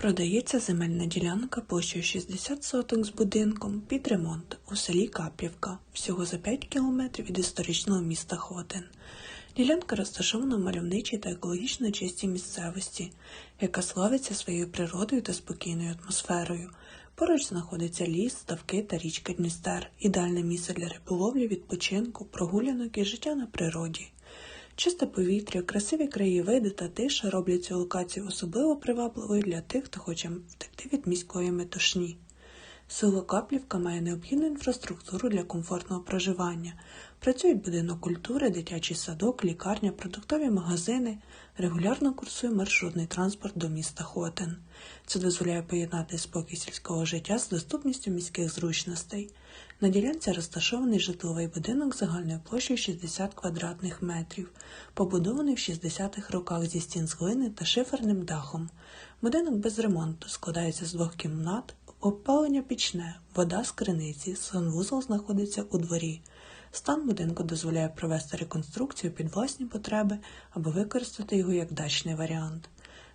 Продається земельна ділянка площею 60 соток з будинком під ремонт у селі Кап'ївка, всього за 5 кілометрів від історичного міста Хотин. Ділянка розташована в мальовничій та екологічно чистій місцевості, яка славиться своєю природою та спокійною атмосферою. Поруч знаходиться ліс, ставки та річка Дністер, ідеальне місце для риболовлі, відпочинку, прогулянок і життя на природі. Чисте повітря, красиві краєвиди та тиша роблять цю локацію особливо привабливою для тих, хто хоче втекти від міської метушні. Село Каплівка має необхідну інфраструктуру для комфортного проживання. Працюють будинок культури, дитячий садок, лікарня, продуктові магазини. Регулярно курсує маршрутний транспорт до міста Хотин. Це дозволяє поєднати спокій сільського життя з доступністю міських зручностей. На ділянці розташований житловий будинок загальною площею 60 квадратних метрів, побудований в 60-х роках зі стін з глини та шиферним дахом. Будинок без ремонту складається з двох кімнат, опалення пічне, вода з криниці, санвузол знаходиться у дворі. Стан будинку дозволяє провести реконструкцію під власні потреби або використати його як дачний варіант.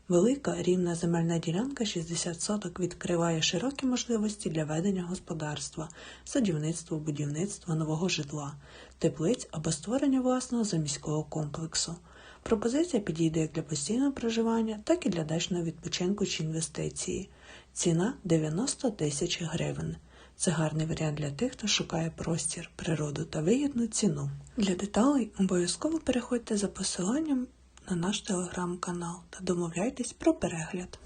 Велика рівна земельна ділянка 60 соток відкриває широкі можливості для ведення господарства, садівництва, будівництва нового житла, теплиць або створення власного заміського комплексу. Пропозиція підійде як для постійного проживання, так і для дачного відпочинку чи інвестиції. Ціна 90 тисяч гривень. Це гарний варіант для тих, хто шукає простір, природу та вигідну ціну. Для деталей обов'язково переходьте за посиланням на наш телеграм-канал та домовляйтесь про перегляд.